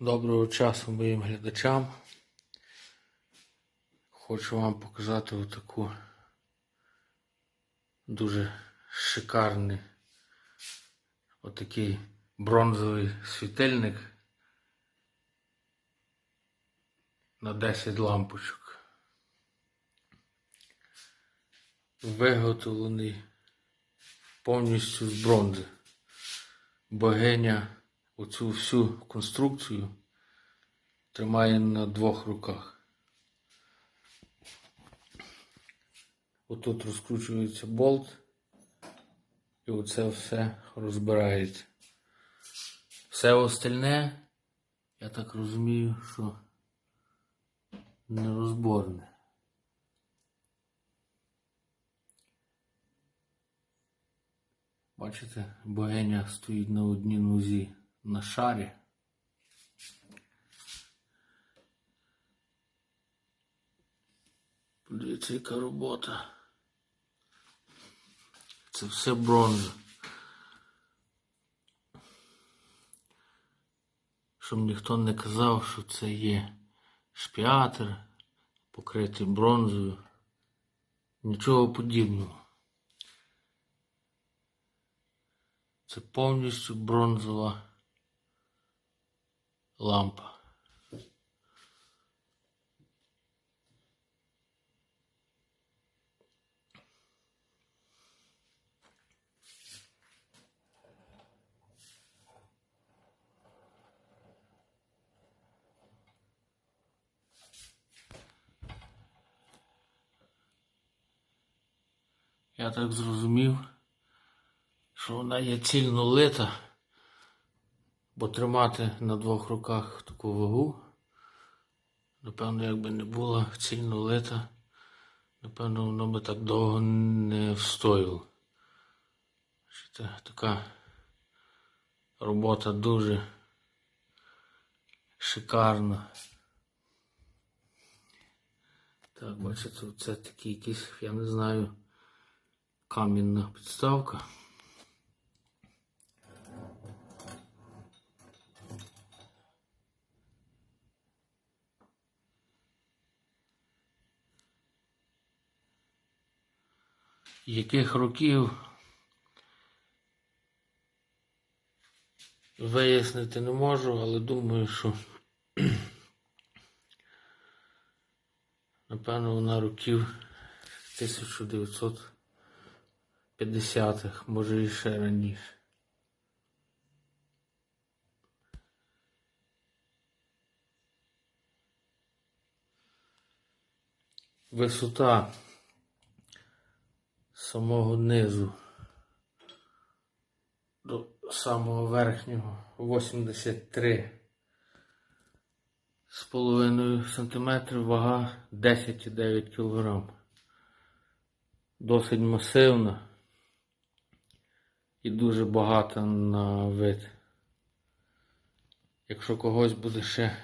Доброго часу моїм глядачам. Хочу вам показати отаку дуже шикарний отакий бронзовий світильник на 10 лампочок. Виготовлений повністю з бронзи. Богиня оцю всю конструкцію тримає на двох руках. Отут розкручується болт, і оце все розбирається. Все остальне, я так розумію, що нерозборне. Бачите, богиня стоїть на одній нозі на шарі. Подивіться, яка робота. Це все бронза. Щоб ніхто не казав, що це є шпіатер, покритий бронзою. Нічого подібного. Це повністю бронзова лампа. Я так зрозумів, що вона є цільно лита, бо тримати на двох руках таку вагу, напевно, якби не була цільно лита, напевно, воно би так довго не встояло. Така робота дуже шикарна. Так, бачите, це такий якийсь, я не знаю, камінна підставка. Яких років вияснити не можу, але думаю, що напевно вона років 1950-х, може і ще раніше. Висота самого низу до самого верхнього 83 з половиною сантиметрів, вага 10,9 кг. Досить масивна і дуже багата на вид. Якщо когось буде ще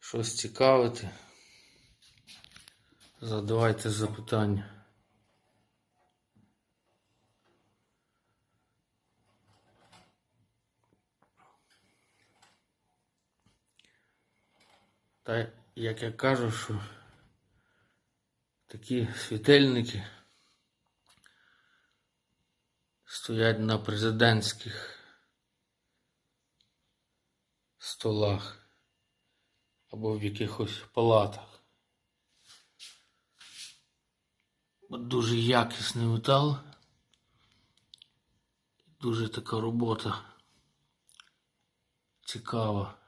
щось цікавити, задавайте запитання. Та як я кажу, що такі світильники стоять на президентських столах або в якихось палатах. Бо Дуже якісний метал. Дуже така робота цікава.